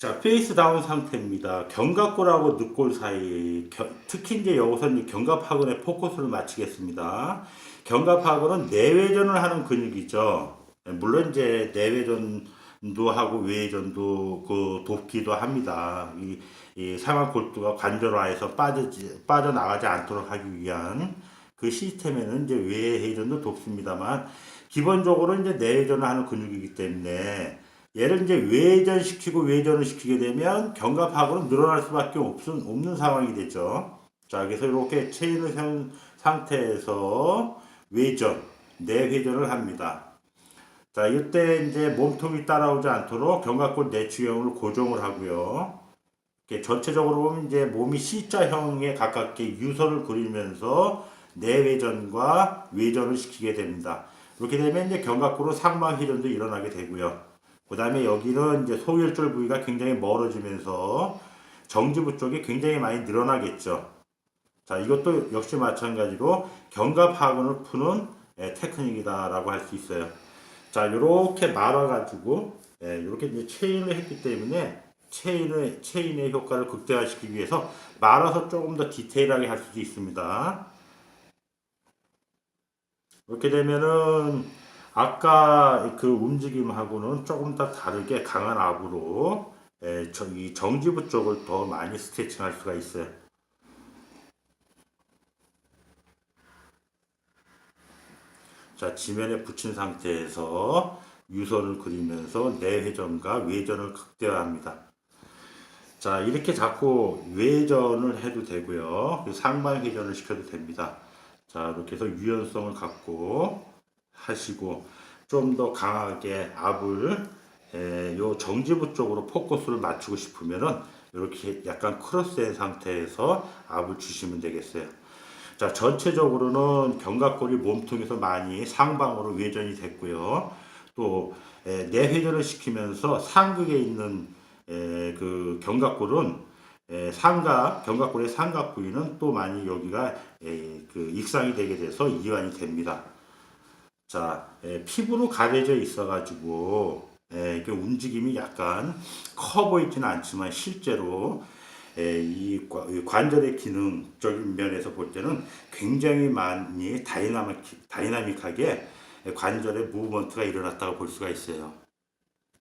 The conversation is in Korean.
자, 페이스 다운 상태입니다. 견갑골하고 늑골 사이, 겨- 특히 이제 여기서 이제 견갑하근에 포커스를 맞추겠습니다. 견갑하근은 내외전을 하는 근육이죠. 물론 이제 내외전도 하고 외전도 그 돕기도 합니다. 이, 이 상하골두가 관절화에서 빠지지, 빠져나가지 않도록 하기 위한 그 시스템에는 이제 외회전도 돕습니다만 기본적으로 이제 내외전을 하는 근육이기 때문에 얘를 이제 외전 시키고 외전을 시키게 되면 견갑하고는 늘어날 수밖에 없은, 없는 상황이 되죠. 자, 그래서 이렇게 체인을 세운 상태에서 외전, 내회전을 합니다. 자, 이때 이제 몸통이 따라오지 않도록 견갑골 내추형을 고정을 하고요. 전체적으로 보면 이제 몸이 C자형에 가깝게 유선을 그리면서 내외전과 외전을 시키게 됩니다. 이렇게 되면 이제 견갑골은 상방 회전도 일어나게 되고요. 그 다음에 여기는 이제 소혈절 부위가 굉장히 멀어지면서 정지부 쪽이 굉장히 많이 늘어나겠죠. 자, 이것도 역시 마찬가지로 견갑하근을 푸는 예, 테크닉이다라고 할 수 있어요. 자, 이렇게 말아가지고 이렇게 이제 체인을 했기 때문에 체인의 체인의 효과를 극대화시키기 위해서 말아서 조금 더 디테일하게 할 수도 있습니다. 이렇게 되면은 아까 그 움직임하고는 조금 더 다르게 강한 압으로 에, 저, 이 정지부 쪽을 더 많이 스트레칭할 수가 있어요. 자, 지면에 붙인 상태에서 유선을 그리면서 내회전과 외전을 극대화합니다. 자, 이렇게 자꾸 외전을 해도 되고요. 그 상방 회전을 시켜도 됩니다. 자, 이렇게 해서 유연성을 갖고 하시고 좀 더 강하게 압을 에, 요 정지부 쪽으로 포커스를 맞추고 싶으면은 이렇게 약간 크로스된 상태에서 압을 주시면 되겠어요. 자, 전체적으로는 견갑골이 몸통에서 많이 상방으로 외전이 됐고요. 또 에, 내회전을 시키면서 상극에 있는 에, 그 견갑골은 에, 상각 견갑골의 상각 부위는 또 많이 여기가 에, 그 익상이 되게 돼서 이완이 됩니다. 자, 에, 피부로 가려져 있어가지고 에, 이게 움직임이 약간 커 보이지는 않지만 실제로 에, 이 과- 이 관절의 기능적인 면에서 볼 때는 굉장히 많이 다이나믹, 다이나믹하게 관절의 무브먼트가 일어났다고 볼 수가 있어요.